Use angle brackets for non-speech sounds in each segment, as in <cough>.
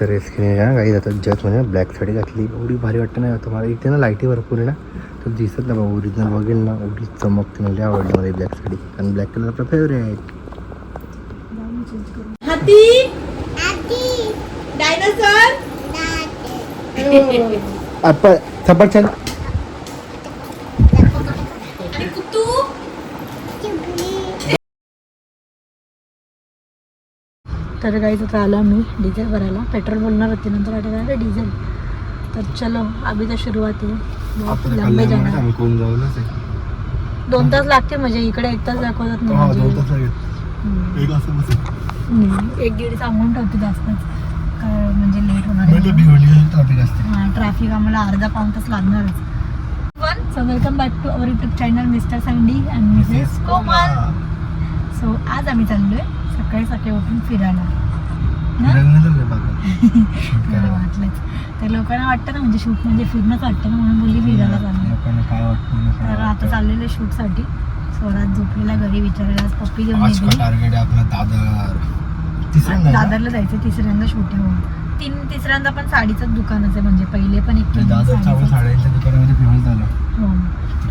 तर स्किन ना काही जातात जस्ट म्हणजे ब्लॅक साडी घातली. एवढी भारी वाटते ना आता मला इथे ना लाईटी भरपूर आहे ना तर दिसत ना बाबा ओरिजिनल बघेल ना एवढी चमकते म्हणजे आवडली मला ब्लॅक साडी कारण ब्लॅक कलर आपला फेवरेट हाती? डायनासोर आपण सफरचंद आणि कुतू तर गाईच आता आलो आम्ही डिझेल भरायला. पेट्रोल बोलणार होते नंतर आठवलं डिझेल तर चलो अभी तर सुरुवात आहे. लंबे जाणार. आम्ही. दोन तास लागते म्हणजे इकडे एक तास दाखवतात ना हा, म्हणजे. एक दीड सांगून ठेवते जास्तच. म्हणजे लेट होणार म्हणजे आहे ट्रॅफिक ट्रॅफिक आम्हाला अर्धा पाऊन तास लागणारच. One so welcome back to our YouTube channel Mr Sandy and Mrs Komal so आज आम्ही चाललोय सकाळी सकाळी उठून फिरायला. मला. <laughs> वाटलंच. तर लोकांना वाटतं ना म्हणजे शूट म्हणजे फिरणंच वाटतं ना म्हणून बोलली फिरायला चाललं तर आता. चाललेलं शूटसाठी. स्वरात झोपलेला घरी विचारायला आज पप्पी घेऊन? दादरला जायचं तिसऱ्यांदा शूट आहे. तीन तिसऱ्यांदा पण साडीचंच दुकानच आहे म्हणजे पहिले पण एक हो.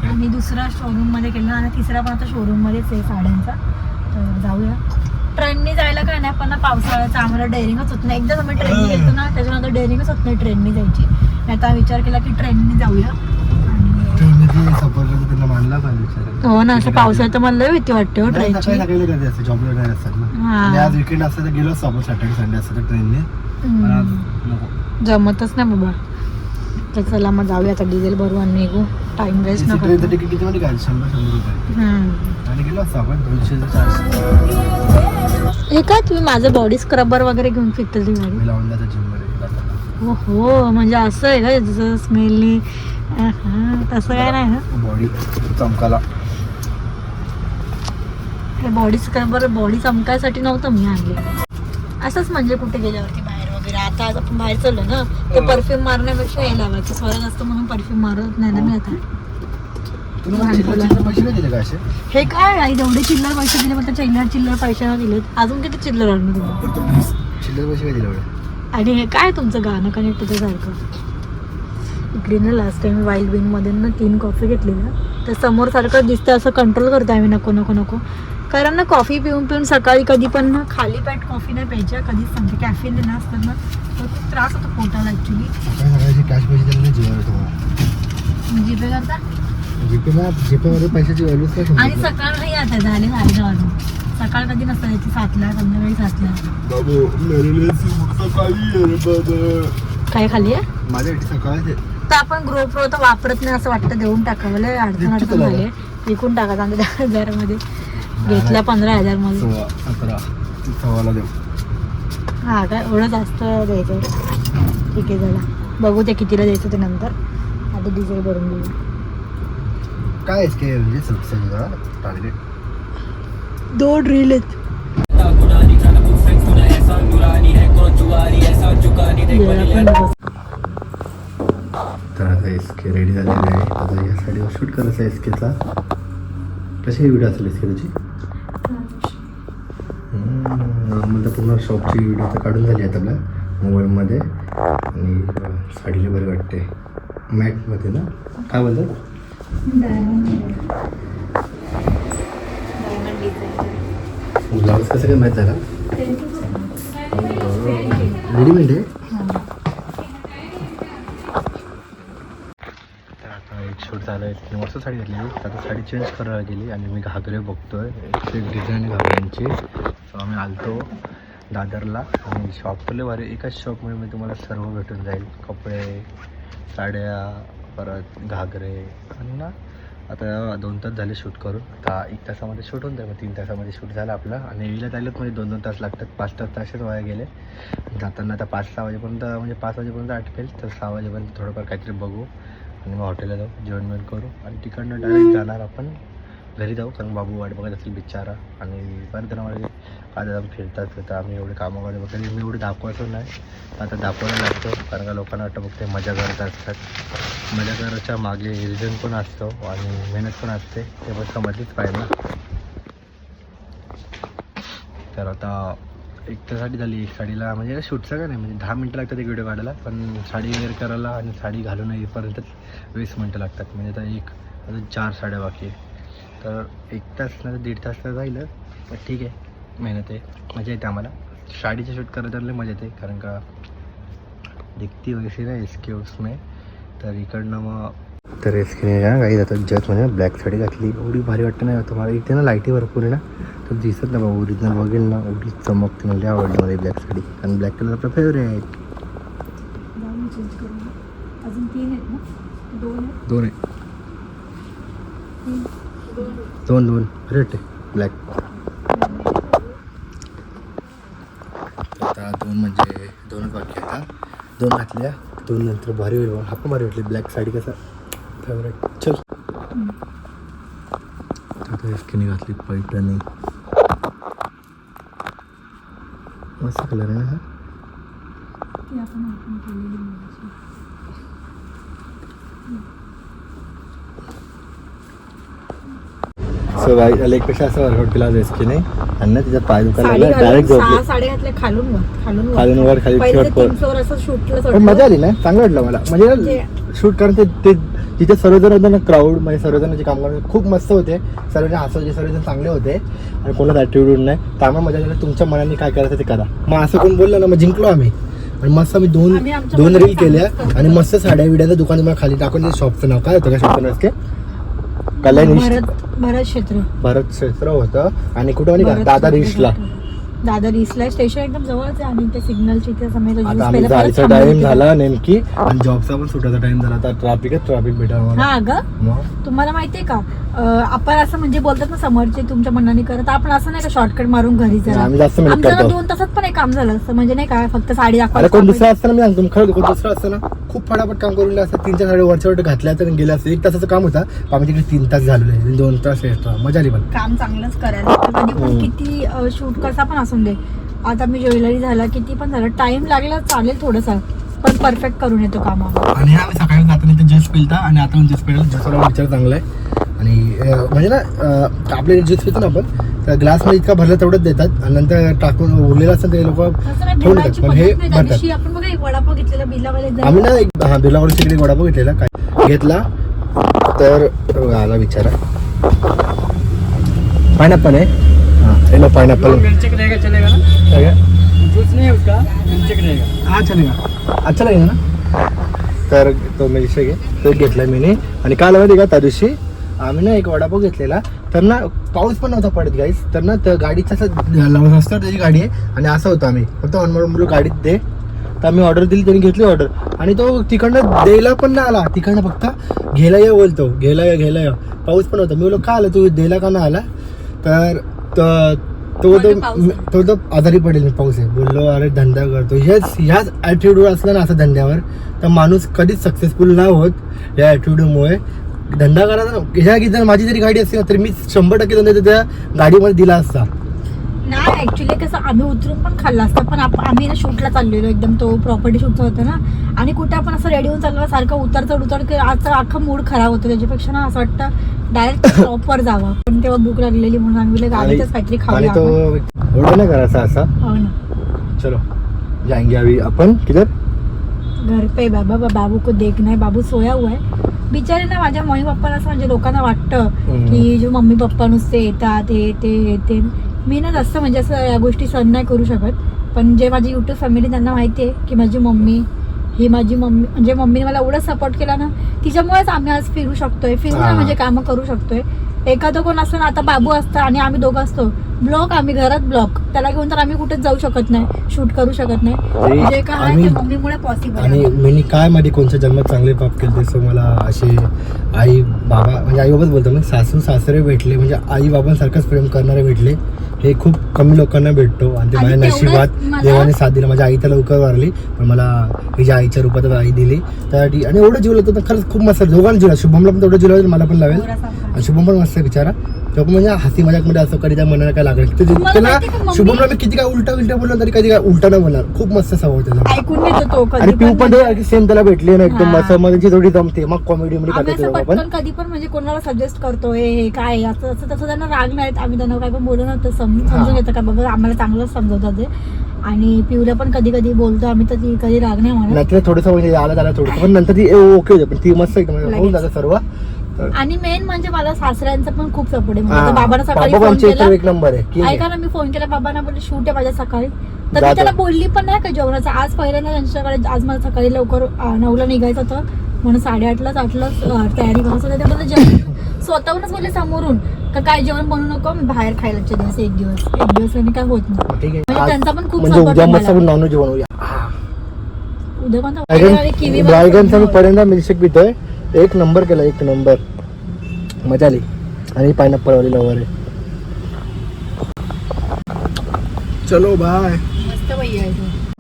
आणि दुसरा शोरूममध्ये केलं आणि तिसरा पण आता शोरूम मध्येच आहे साड्यांचा. तर जाऊया. ट्रेननी जायला काय नाही पण ना पावसाळ्याचं आम्हाला डेअरिंगच होत नाही. एकदा आम्ही ट्रेननी गेलो ना त्याच्यानंतर डेअरिंगच होत नाही ट्रेननी जायची. मी आता विचार केला की ट्रेननी जाऊया. हो ना असं पावसाळ्यात मला लय भीती वाटते हो ट्रेनची सकाळी सकाळी गर्दी असते जॉबला नाही असतात ना. आणि आज विकेंड असतं तर गेलो असतो आपण सॅटर्डे संडे असतं तर ट्रेनने पण आज हम्म. नको. जमतच नाही बाबा. तर चला मग जाऊया आता डिझेल भरू आणि निघू. टाइम वेस्ट नको. ट्रेनचं तिकीट किती मध्ये शंभर शंभर रुपये. आणि गेलो असतो आपण दोनशे चारशे. हे काय तुम्ही माझं बॉडी स्क्रबर वगैरे घेऊन फिरते ती गाडी मी लावून द्यायचं जिममध्ये जाताना. हो हो म्हणजे असं आहे का जसं स्मेलनी तसं काय नाही ना बॉडी चमकाला हे बॉडी स्क्रबर बॉडी चमकायसाठी नव्हतं मी आणले. असंच म्हणजे कुठे गेल्यावरती बाहेर वगैरे. आता आज आपण बाहेर चाललो ना ते परफ्यूम मारण्यापेक्षा हे लावायचं. स्वरात असतं म्हणून परफ्यूम मारत नाही ना मी आता तुला मग चिल्लर चिल्लर पैसे नाही दिले का असे? हे काय आई एवढे चिल्लर पैसे दिले म्हटलं चिल्लर चिल्लर पैसे दिलेत. अजून किती चिल्लर आणलं तुम्ही चिल्लर पैसे दिले एवढे. आणि हे काय तुमचं गाणं कनेक्ट त्याच्यासारखं इकडे ना लास्ट टाइम वाईल्ड विंगमध्ये ना तीन कॉफी घेतलेल्या. तर समोर सारखं दिसतं असं कंट्रोल करतो आम्ही नको नको नको. कारण ना कॉफी पिऊन पिऊन सकाळी कधी पण ना खाली पॅट कॉफी नाही प्यायची कधीच सांगते कॅफिन ना असतात ना तर खूप त्रास होतो पोटाला ॲक्च्युली कॅश पैसे दिले तुम्हाला जीपे करता जीपे ना जीपे मध्ये पैशाची व्हॅल्यूच काय आणि समजत. सकाळ नाही आता झाले साडे वाजून सकाळ कधी नसतं याची सातला संध्याकाळी सातला. बाबू मेरे लिए सकाळी आहे रे बाबा. काय खाली आहे? माझ्यासाठी सकाळच आहे. तर आपण ग्रो प्रो तर वापरत नाही असं वाटतं देऊन टाकावं. लय अडचण किती अडचण? झाली विकून टाका चांगलं दहा हजारामध्ये. घेतला पंधरा हजारमध्ये सोळा सतरा सव्वाला देऊ. हा काय एवढं जास्त द्यायचं ठीक आहे चला. बघू ते कितीला द्यायचं ते नंतर. आधी डिझेल भरून घेऊ. काय आहे म्हणजे सबसिडी टार्गेट दोन रील आहेत. वेळा पण बघ. तर आता एस के रेडी झालेले आहे. आता या साडीवर शूट करायचा एस केचा कशी व्हिडिओ असेल एस के तुझी? नॉर्मल तर पूर्ण शॉपची व्हिडिओ तर काढून झाली आहे आपल्या मोबाईलमध्ये आणि साडीला बरी वाटते. मॅटमध्ये ना? काय बोलतात? ब्लाऊज कसं काय मॅच झाला? रेडीमेड आहे? तर एक शूट झालं आहे तिने मस्त साडी घातली. आता साडी चेंज करायला गेली आणि मी घागरे बघतोय. एक एक डिझाईन घागऱ्यांची. सो आम्ही आलतो दादरला आणि शॉपले भारी एकाच शॉपमध्ये मी तुम्हाला सर्व भेटून जाईल. कपडे साड्या परत घागरे आणि ना आता दोन तास झाले शूट करून. आता एक तासामध्ये शूट होऊन जाईल मग तीन तासामध्ये शूट झालं आपलं. आणि येईला जायलाच म्हणजे दोन दोन तास लागतात. पाच तास तासेच वाया गेले. जाताना आता पाच सहा वाजेपर्यंत म्हणजे पाच वाजेपर्यंत आटपेल तर सहा वाजेपर्यंत थोडंफार काहीतरी बघू. आणि मग हॉटेलला जाऊ जेवण बिवण करू. आणि तिकडनं डायरेक्ट जाणार आपण घरी जाऊ कारण बाबू वाट बघत असेल बिचारा. आणि परत जण काय जाऊन फिरतात तर आम्ही एवढे कामं वगैरे बघतो मी एवढे दाखवायचो नाही. आता दाखवायला लागतो कारण का लोकांना वाटतं बघते मजा करत असतात. मजा करायच्या मागे रिझन पण असतो आणि मेहनत पण असते. ते पण समजलीच पाहिजे तर आता एक तर साडी झाली एक साडीला म्हणजे शूटचं का नाही म्हणजे दहा मिनटं लागतात एक व्हिडिओ काढायला पण साडी वेअर करायला आणि साडी घालून येईपर्यंत वीस मिनटं लागतात. म्हणजे आता एक आता चार साड्या बाकी आहे तर एक तास नाही तर दीड तास तर जाईल पण ठीक आहे मेहनत आहे मजा येते आम्हाला. साडीचं शूट करायला लय मजा येते कारण का दिखती वैसी ना इसके उसमें तर इकडनं मग तर इसके ना काही जातात जस्ट म्हणजे ब्लॅक साडी घातली. एवढी भारी वाटते ना तुम्हाला इथे ना लाईटी भरपूर आहे ना. तर दिसत ना बाबा ओरिजिनल बघेल ना एवढी चमकते म्हणजे आवडली मला ब्लॅक साडी कारण ब्लॅक कलर आपला फेवरेट चेंज करून अजून तीन आहेत ना? दोन आहेत? दोन आहे. दोन दोन. भारी वाटते ब्लॅक. आता दोन म्हणजे दोनच बाकी आता दोन घातल्या. दोन नंतर भारी होईल बघ. हा पण भारी वाटली. ब्लॅक साडी कसा? फेवरेट चल. आता स्किनी घातली पैठणी मस्त कलर आहे ना हा ती आपण ओपन केलेली मुलाची. सो बाई लेगपेक्षा असं वर्कआउट केला होता स्किने आणि ना तिचा पाय दुखायला डायरेक्ट झोपली. खालून वर खालून वर. खालून वर खाली पहिले शर्ट तीन असं शूटला पण मजा आली ना? चांगलं वाटलं मला. म्हणजे म्हणजे- शूट कारण ते ते तिथे सर्वजण होते ना क्राऊड म्हणजे सर्वजण जे काम करत खूप मस्त होते. सर्वजण हसायचे सर्वजण चांगले होते. आणि कोणाच ॲटिट्यूड नाही. त्यामुळे मजा आली तुमच्या मनाने काय करायचं ते करा. मग असं कोण बोललं ना मग जिंकलो आम्ही. आणि मस्त आम्ही दोन आम्ही आमच्या दोन मनाने रील केल्या. चांगलंच आणि मस्त साड्या विड्याचं दुकान तुम्हाला खाली टाकून शॉपचं नाव. काय होतं का शॉपचं नाव? कल्याण भरत भरत क्षेत्र. भरत क्षेत्र होतं. आणि कुठं म्हणे का? भरत दादा क्षेत्र रिशला होतं. दादर ईस्टला स्टेशन एकदम जवळच आहे आणि ते सिग्नलची आता आम्ही जायचा टाइम झाला नेमकी. आणि जॉबचा पण सुटायचा टाइम झाला. आता ट्रॅफिक मला हा ग? तुम्हाला माहितीये का? आपण असं म्हणजे बोलतात ना समोरचे तुमच्या मनाने करत आपण असं नाही का शॉर्टकट मारून घरी जायला आम्ही जास्त मेहनत आमचं ना करतो. दोन तासात पण एक काम झालं. असतं म्हणजे नाही का फक्त साडी अरे दुसरा असताना मी सांगतो. खरं कोण दुसरा असताना खूप फटाफट काम करून असतं तीन चार साडे वरच्या वर घातल्या तर गेलं असतं एक तासाचं काम होता. आम्ही तिकडे तीन तास झालेले दोन तास एक्स्ट्रा मजा आली पण. काम चांगलंच करायला लागतं. कधी पण. किती शूट कसा पण असून दे. आता मी ज्वेलरी झाला किती पण झालं. टाइम लागला चालेल थोडंसं. पण परफेक्ट करून येतो कामावर. आणि आम्ही सकाळी जाताना इथे ज्यूस पिलता आणि आता ज्यूस पिला ज्यूसला विचार चांगला आहे. आणि म्हणजे ना आपले ज्यूस पितो ना आपण तर ग्लासमध्ये इतका भरला तेवढंच देतात. आणि नंतर टाकून उरलेलं असतं ते लोक ठेवून देतात. पण हे भरतात. आपण बघा एक वडापाव घेतलेला बिलावाले आम्ही ना एक हा बिलावर तिकडे वडापाव घेतलेला. काय घेतला? तर आला विचारा. पायनॅपल आहे. हां येलो पायनॅपल मिल्कशेक रहेगा चलेगा ना? जूस नहीं उसका रहेगा। हा चलेगा। अच्छा लागेल ना? तर तो मिल्कशेक आहे तो घेतला मी आणि काल माहिती का त्या दिवशी आम्ही ना एक वडापाव घेतलेला. तर ना पाऊस पण नव्हता पडत गाईस तर ना त्या गाडीचा असं रस्त्यावर त्याची गाडी आहे. आणि असं होतं आम्ही. फक्त बोलू गाडीत दे. तर आम्ही ऑर्डर दिली त्यांनी घेतली ऑर्डर आणि तो तिकडनं द्यायला पण नाही आला. तिकडनं फक्त घ्यायला ये बोलतो. घ्यायला ये घ्यायला ये. पाऊस पण होता मी बोललो का आला तू? द्यायला का नाही आला? तर त- तो तो. तो आजारी पडेल पाऊस आहे. बोललो अरे धंदा करतो. ह्याच ह्याच ॲटिट्यूड असला ना असं धंद्यावर तर माणूस कधीच सक्सेसफुल नाही होत या ॲटिट्यूडमुळे धंदा करायचा ना ह्या की जर माझी जरी गाडी असती ना तर मी शंभर टक्के धंदा त्या गाडीमध्ये दिला असता. नाही ऍक्च्युली कसं आम्ही उतरून पण खाल्ला असता पण आम्ही ना शूटला चाललेलो एकदम तो प्रॉपर्टी शूटचा होता ना. आणि कुठे आपण असं रेडी होऊन चाललो सारखं उतर चढ उतर की आजचा अख्खा मूड खराब होतो. त्याच्यापेक्षा ना असं वाटतं डायरेक्ट स्टॉपवर <coughs> जावं. पण तेव्हा भूक लागलेली म्हणून आम्ही गाडीतच काहीतरी आणि खाऊया तो आपण. एवढं नाही करायचा असा. हो ना. चलो जाएंगे अभी अपन किधर? घर पे बाबा बाबू को देखना है बाबू सोया हुआ है. बिचारे ना माझ्या मम्मी पप्पाला असं म्हणजे लोकांना वाटतं. की जो मम्मी पप्पा नुसते येतात हे ते हे ते. मी ना जास्त म्हणजे असं या गोष्टी सहन नाही करू शकत. पण जे माझी युट्यूब फॅमिली त्यांना माहिती आहे की माझी मम्मी ही माझी मम्मी म्हणजे मम्मीने मला एवढं सपोर्ट केला ना तिच्यामुळेच आम्ही आज फिरू शकतोय. फिरून. म्हणजे कामं करू शकतोय. एखादं कोण असतं ना आता बाबू असतं आणि आम्ही दोघं असतो. ब्लॉक आम्ही घरात ब्लॉक त्याला घेऊन तर आम्ही कुठेच जाऊ शकत नाही शूट करू शकत नाही. जे काय मम्मीमुळे पॉसिबल आणि मी काय मध्ये कोणत्या जन्मात चांगले पाप केले सो मला असे आई बाबा म्हणजे आई बाबाच बोलतो मी सासू सासरे भेटले म्हणजे आई बाबांसारखंच प्रेम करणारे भेटले. हे खूप कमी लोकांना भेटतो आणि ते माझ्या नशिबात देवाने साथ दिला माझ्या आई तर लवकर वारली पण मला हिच्या आईच्या रूपात आई दिली त्यासाठी आणि एवढं जीव लागतो तर खरंच खूप मस्त. दोघांना जीव. शुभमला पण तेवढं जीव लावेल मला पण लावेल शुभम पण मस्त आहे म्हणजे हसी मजाकमध्ये असं कधी त्या मनाला काय लागलं? ते- तुम्हाला त्याला माहिती का मम्मी- शुभमला मी किती काय उलटा उलटा बोललो तरी कधी काय उलटा नाही बोलणार. खूप मस्त स्वभाव त्याचा. ऐकून घेतो तो आणि कधी पिऊ पण. सेम त्याला भेटली ना एकदम हा. असं म्हणजे थोडी जमते मग कॉमेडी मध्ये आम्ही असं पटकन कधी पण म्हणजे कोणाला सजेस्ट करतो हे हे काय आहे, असं असं तसं त्यांना राग नाही येत. आम्ही त्यांना काय पण बोलू नव्हतं सम- समजून घेतो का बाबा आम्हाला चांगलंच समजवतात ते. आणि पिऊला पण कधी कधी बोलतो आम्ही तर ती कधी राग नाही म्हणत नंतर थोडंसं म्हणजे आला त्याला थोडंसं पण नंतर ती ओके होते. पण ती मस्त एकदम होऊन लगेच. जातं सर्व. तर आणि मेन म्हणजे मला सासऱ्यांचा पण खूप सपोर्ट आहे. म्हणजे बाबांना सकाळी बाबा फोन check केला एक नंबर आहे. king आहे. ऐका ना मी फोन केला. बाबांना बोलले शूट आहे माझ्या सकाळी. तर मी जातो. त्याला बोलली पण नाही का जेवणाचं. आज पहिल्यांदा त्यांच्याकडे आज मला सकाळी लवकर अं, नऊला निघायचं होतं. म्हणून साडेआठलाच आठलाच अं, तयारी करायचं होतं. ते बोलले जेवण स्वतःहूनच बोलले समोरून का काय जेवण बनवू नको? मी बाहेर खायलाचे दिवस एक दिवस. एक दिवस आणि काय होत नाही. ठीक आहे. म्हणजे आज- त्यांचा पण खूप म्हणजे support उद्या आहे मस्त मला. नॉनव्हेज बनवूया. उद्या कोणता? किवी ड्रॅगनचा मी खूप पहिल्यांदा मिल्कशेक पितोय. एक नंबर केला एक नंबर. मजा आली. आणि पायनॅपल वाली लवर आहे. चलो बाय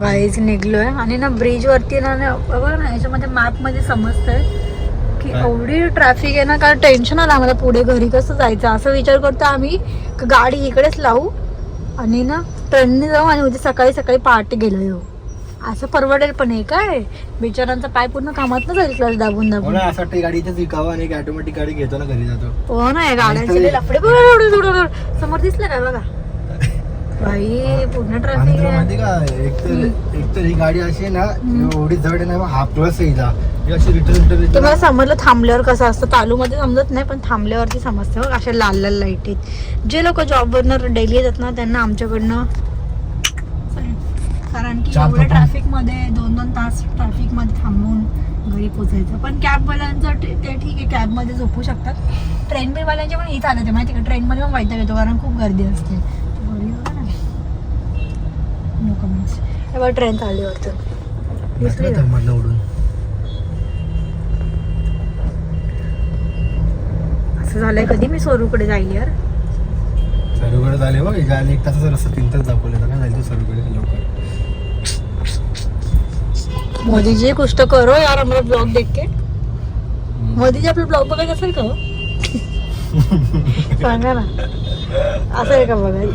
गाईच निघलोय. आणि ना ब्रिज वरती ना ना- बघा ना याच्यामध्ये मॅपमध्ये समजतंय की काय? एवढी ट्रॅफिक आहे ना कारण टेन्शन आलं आम्हाला पुढे घरी कसं जायचं? असं विचार करतो आम्ही गाडी इकडेच लावू आणि ना ट्रेनने जाऊ आणि उद्या सकाळी सकाळी पहाटे गेलो येऊ असं परवडेल पण आहे काय? बिचारांचा पाय पूर्ण कामात ना जाईल क्लास दाबून दाबून. असं वाटतं गाडी इथेच विकावं आणि एक ऑटोमॅटिक गाडी घेतो ना घरी जातो. हो ना या गाड्यांचे लय लफडे. बघ, बघ, बघ, बघ, बघ. समोर दिसलं काय बघा? बाई पूर्ण ट्रॅफिक आंध्र आहे. माहिती का एक तर एक तर ही गाडी अशी आहे ना एवढी जड आहे ना हा प्लस आहे हिचा. ही अशी रिटर्न रिटर्न तुम्हाला समजलं थांबल्यावर कसं असतं? तालूमध्ये समजत नाही पण थांबल्यावरती समजतं बघ अशा लाल लाल लाइट आहेत. जे लोक जॉबवरनं डेली येतात ना त्यांना आमच्याकडनं कारण की एवढ्या. ट्रॅफिकमध्ये दोन दोन तास ट्रॅफिकमध्ये थांबून घरी पोचायचं पण कॅबवाल्यांचं ते ते ठीक आहे कॅबमध्ये झोपू शकतात. ट्रेन बिलवाल्यांचे पण ही चालते माहिती का? ट्रेन मध्ये पण वैताग येतो कारण खूप गर्दी असते. तेव्हा ट्रेन चालली वाटतं दिसली उडून. असं झालंय कधी मी सोरूकडे जाईल यार? सर्वकडे झाले बघ एक तासाचा रस्ता तीन तास दाखवले काय जायचं सर्वकडे लवकर? मोदी जी कुछ तो करो यार हमारा ब्लॉग देख के. मोदी जी आपला ब्लॉग बघायचं असेल का हो? <laughs> सांगा ना. असं आहे का बघायला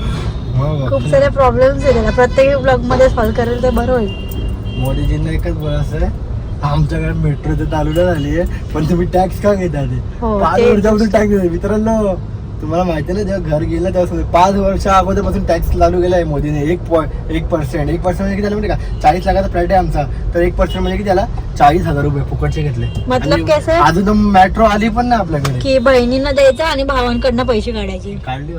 मग खूप सारे प्रॉब्लेम्स आहे त्याला. प्रत्येक ब्लॉगमध्ये सॉल्व्ह करेल तर बरं होईल. मोदीजींना एकच बोलायचं आमच्याकडे मेट्रो तर चालू नाही झाली आहे पण तुम्ही टॅक्स का घेता ते? हो, पाच ते- वर्षापासून टॅक्स घेता मित्रांनो. तुम्हाला माहिती आहे ना जेव्हा घर गेलं तेव्हा समजा पाच वर्षा अगोदरपासून टॅक्स चालू केला आहे मोदीने. एक पॉईंट एक पर्सेंट एक पर्सेंट म्हणजे किती झालं माहिती का? चाळीस लाखाचा फ्लॅट आहे आमचा. तर एक पर्सेंट म्हणजे किती झाला? चाळीस हजार रुपये फुकटचे घेतले. मतलब कैसे? अजून मेट्रो आली पण ना आपल्याकडे. की बहिणींना द्यायचं आणि भावांकडनं पैसे काढायचे. काढली.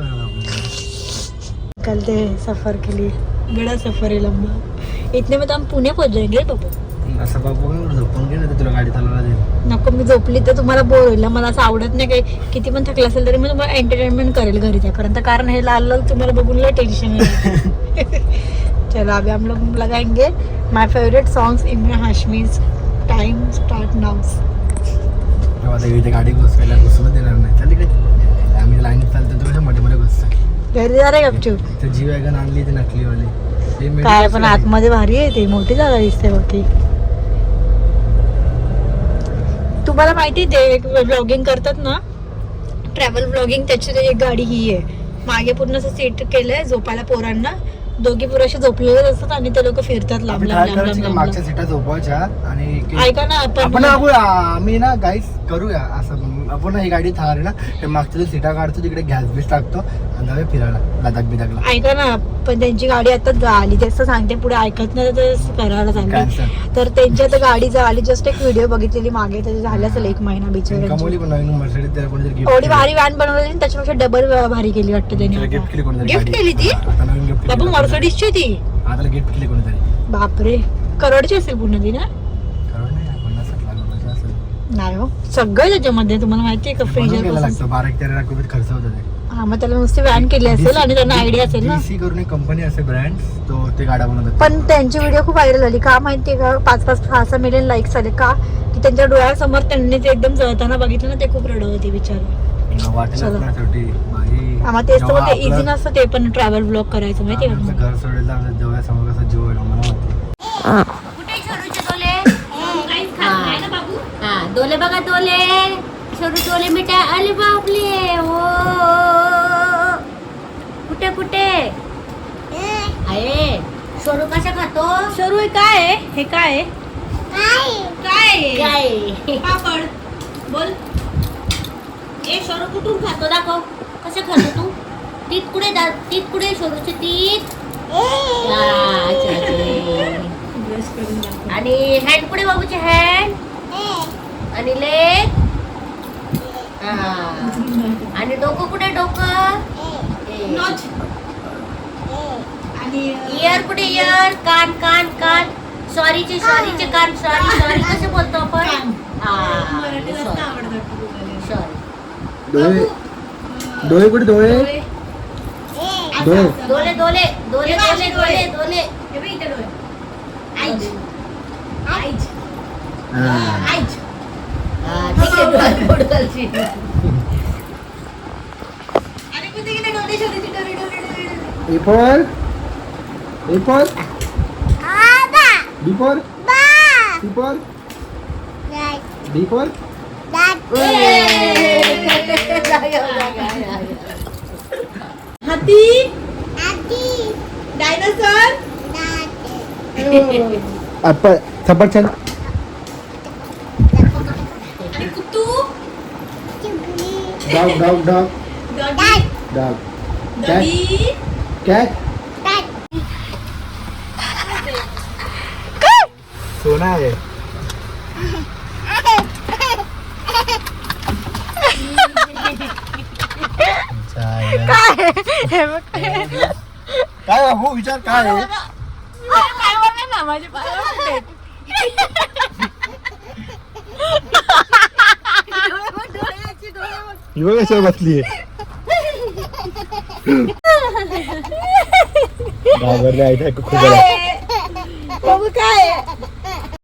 कल ते सफर के लिए बड़ा सफर है लंबा. इतने में तो हम पुणे पहुंच जाएंगे बाबू. असं बाबू झोपून घे ना तुला गाडी चालवला जाईल नको मी झोपली तर तुम्हाला बोर होईल. मला असं आवडत नाही काही. किती पण थकलं असेल तरी मी तुम्हाला एंटरटेनमेंट करेल घरी त्यापर्यंत. कारण हे लाल लाल तुम्हाला बघून लय टेन्शन चलो अभी हम लोग लगाएंगे my favourite songs Imran Hashmi's time start now तेव्हा आता इथे गाडी घुसवायला घुसवून देणार नाही. चालली काय आम्ही लाईन चालतो तुझ्या मध्ये मध्ये घुसतो घरी जा रे गपचूप. ते जी वॅगन आणली ती नकलीवाली ते मिळते काय पण? आतमध्ये भारी आहे ते. मोठी जागा दिसते बघ ती. तुम्हाला माहिती ते ब्लॉगिंग करतात ना? ट्रॅव्हल ब्लॉगिंग त्याची एक गाडी ही आहे. मागे पूर्ण असं सीट केलंय झोपायला पोरांना. दोघी पोरं असे झोपलेले असतात आणि ते लोक फिरतात लांब लांब लांब लांब का? लांब. मागच्या सीटा झोपवायच्या आणि के- ऐका ना आपण आम्ही ना गाईस करूया असं आपण ना ही गाडी थार ना ते मागच्या सीटा काढतो तिकडे गॅस बीस टाकतो आणि जाऊया फिरायला लदाख बिदाखला. ऐका ना पण त्यांची गाडी आता आली तर सांगते पुढे ऐकत नाही तर करायला कॅन्सर तर त्यांची आता गाडी जर आली जस्ट एक व्हिडिओ बघितलेली मागे त्याचे झालं असेल एक महिना एवढी गिफ्ट भारी व्हॅन बनवलेली आणि त्याच्यापेक्षा डबल भारी केली वाटतं त्यांनी. गिफ्ट केली ती? हा, बाबू मर्सडीजची ती? आता गिफ्ट केली कोणीतरी. बापरे करोडची असेल पूर्ण ती ना कळलं नाही पन्नास साठ लाख रुपयाचं असेल नाही हो. सगळं त्याच्यामध्ये तुम्हाला माहिती आहे का फ्रीजर तेरा लाख रुपये खर्च होतो ते. हा मग त्याला नुसती व्हॅन केली असेल आणि त्यांना आयडिया असेल ना. करून एक कंपनी असे ब्रँड तो ते गाड्या बनवतात. पण त्यांची व्हिडिओ खूप व्हायरल झाली का माहितीये का? पाच पाच सहा सहा मिलियन लाईक्स आले. का? की त्यांच्या डोळ्यासमोर त्यांनी ते एकदम जळताना बघितलं ना ते खूप रडत होते बिचारे. वाटेल चला. बाई. तेच तर बोलते इझी आपलं- नसतं ते पण ट्रॅव्हल ब्लॉग करायचं माहिती आमचं का घर सोडेल तर आमच्या डोळ्यासमोर कसं जीव आहे मला माहिती. हा दोले बघा दोले छोटू डोले मिठाई अरे बापले ओ कुठे कुठे? आहे. छोरू कशा खातो? शरू हे काय आहे? हे काय आहे? काय? आहे? काय? पापड. बोल. ए छोरू कुठून खातो? दाखव. कसं खातो तू? तीत कुठे दा तीत कुठे छोरूचे तीत? अच्छा, अच्छा. ब्रश करून दाखव. आणि हँड कुठे बाबूचे हँड आणि लेग आणि डोकं कुठे डोकं? नॉच. आणि इयर कुठे इयर कान कान कान. सॉरीचे सॉरीचे कान सॉरी सॉरी कसं बोलतो आपण? सॉरी डोळे. डोळे कुठे डोळे? हे माझे दोले डोळे. हे बघ इथे डोळे. आईच. आईच. आईच. हा, ठीक आहे डोळे पुढचं. आणि कुठे गेले डोळे dog dog dog doggy dog doggy cat सोना आहे काय हो विचार काय आहे काय बघा ना माझे पाय कुठे आहेत? ही बघ कशावर बसली <laughs> घाबरले आहे खूप